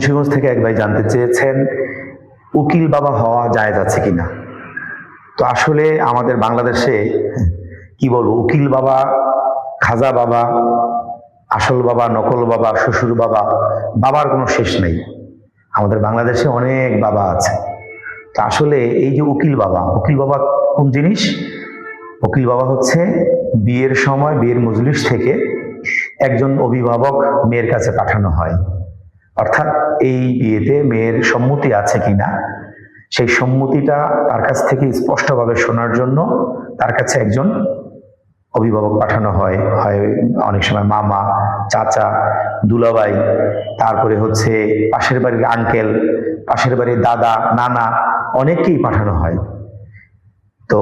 মুন্সিগঞ্জ থেকে এক ভাই জানতে চেয়েছেন, উকিল বাবা হওয়া যায় যাচ্ছে কিনা? তো আসলে আমাদের বাংলাদেশে, কি বলব, উকিল বাবা, খাজা বাবা, আসল বাবা, নকল বাবা, শ্বশুর বাবা, বাবার কোনো শেষ নেই। আমাদের বাংলাদেশে অনেক বাবা আছে। তা আসলে এই যে উকিল বাবা উকিল বাবা কোন জিনিস? উকিল বাবা হচ্ছে বিয়ের সময়, বিয়ের মজলিস থেকে একজন অভিভাবক মেয়ের কাছে পাঠানো হয়। অর্থাৎ এই বিয়েতে মেয়ের সম্মতি আছে কিনা, সেই সম্মতিটা তার কাছ থেকে স্পষ্টভাবে শোনার জন্য তার কাছে একজন অভিভাবক পাঠানো হয় হয় অনেক সময় মামা, চাচা দুলাবাই তারপরে হচ্ছে পাশের বাড়ির আঙ্কেল পাশের বাড়ির দাদা, নানা, অনেককেই পাঠানো হয়। তো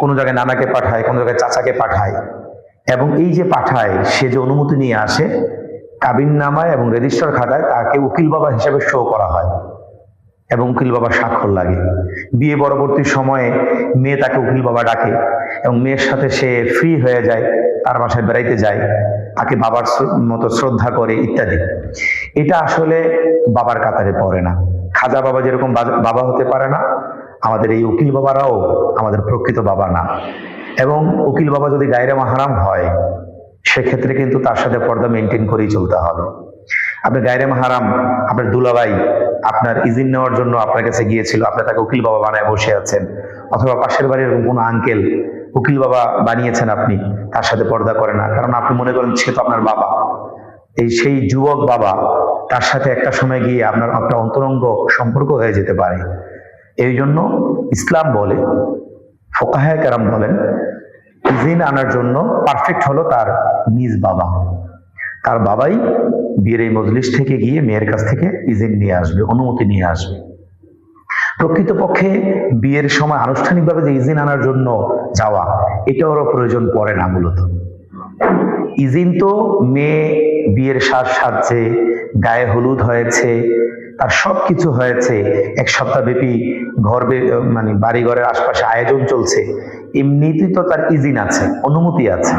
কোনো জায়গায় নানাকে পাঠায়, কোনো জায়গায় চাচাকে পাঠায় এবং এই যে পাঠায়, সে যে অনুমতি নিয়ে আসে কাবিন নামায় এবং রেজিস্টার খাতায় তাকে উকিল বাবা হিসেবে শো করা হয় এবং উকিল বাবা স্বাক্ষর লাগে। বিয়ে পরবর্তী সময়ে মেয়ে তাকে উকিল বাবা ডাকে এবং মেয়ের সাথে সে ফ্রি হয়ে যায়, তার বাসায় বেড়াইতে যায়, তাকে বাবার মতো শ্রদ্ধা করে ইত্যাদি। এটা আসলে বাবার কাতারে পড়ে না। খাজা বাবা যেরকম বাবা হতে পারে না, আমাদের এই উকিল বাবারাও আমাদের প্রকৃত বাবা না। এবং উকিল বাবা যদি গায়রে মাহারাম হয় সেক্ষেত্রে কিন্তু তার সাথে পর্দা মেনটেন করেই চলতে হবে। আপনি গায়রে মাহারাম আপনার দুলাভাই আপনার ইজিন নেওয়ার জন্য আপনার কাছে গিয়েছিল, আপনি তাকে উকিল বাবা বানায় বসে আছেন, অথবা পাশের বাড়ির এরকম কোনো আঙ্কেল উকিল বাবা বানিয়েছেন আপনি, তার সাথে পর্দা করে না। কারণ আপনি মনে করেন সে তো আপনার বাবা। এই সেই যুবক বাবা, তার সাথে একটা সময় গিয়ে আপনার আপনার অন্তরঙ্গ সম্পর্ক হয়ে যেতে পারে। এই জন্য ইসলাম বলে, ফোকাহায় কেরাম বলেন জিন আনার জন্য পারফেক্ট হলো তার নিজ বাবা। তার বাবাই বিয়ের এই মজলিস থেকে গিয়ে মেয়ের কাছ থেকে ইজিন নিয়ে আসবে, অনুমতি নিয়ে আসবে। প্রকৃতপক্ষে বিয়ের সময় আনুষ্ঠানিকভাবে যে ইজিন আনার জন্য যাওয়া এটারও প্রয়োজন পড়ে না মূলত। ইজিন তো মেয়ে বিয়ের সাজ সাজছে, গায়ে হলুদ হয়েছে তার সব কিছু হয়েছে, এক সপ্তাহ ব্যাপী ঘর মানে বাড়ি ঘরের আশপাশে আয়োজন চলছে। এমনিতেই তো তার ইজিন আছে, অনুমতি আছে।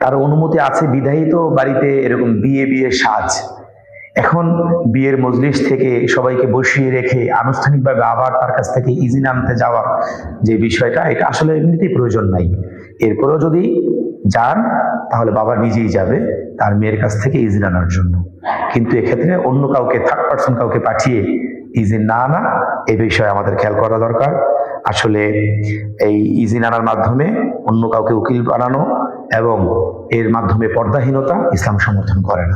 তার অনুমতি আছে বিধায়ী বাড়িতে এরকম বিয়ে বিয়ে সাজ। এখন বিয়ের মজলিস থেকে সবাইকে বসিয়ে রেখে আনুষ্ঠানিকভাবে আবার তার কাছ থেকে ইজিন আনতে যাওয়া যে বিষয়টা, এটা আসলে এমনিতেই প্রয়োজন নাই। এরপরেও যদি যান, তাহলে বাবা নিজেই যাবে তার মেয়ের কাছ থেকে ইজিন আনার জন্য। কিন্তু এক্ষেত্রে অন্য কাউকে থার্ড পার্সন কাউকে পাঠিয়ে ইজিন না আনা, এ বিষয়ে আমাদের খেয়াল করা দরকার। আসলে এই ইজিন আনার মাধ্যমে অন্য কাউকে উকিল বানানো এবং এর মাধ্যমে পর্দাহীনতা ইসলাম সমর্থন করে না।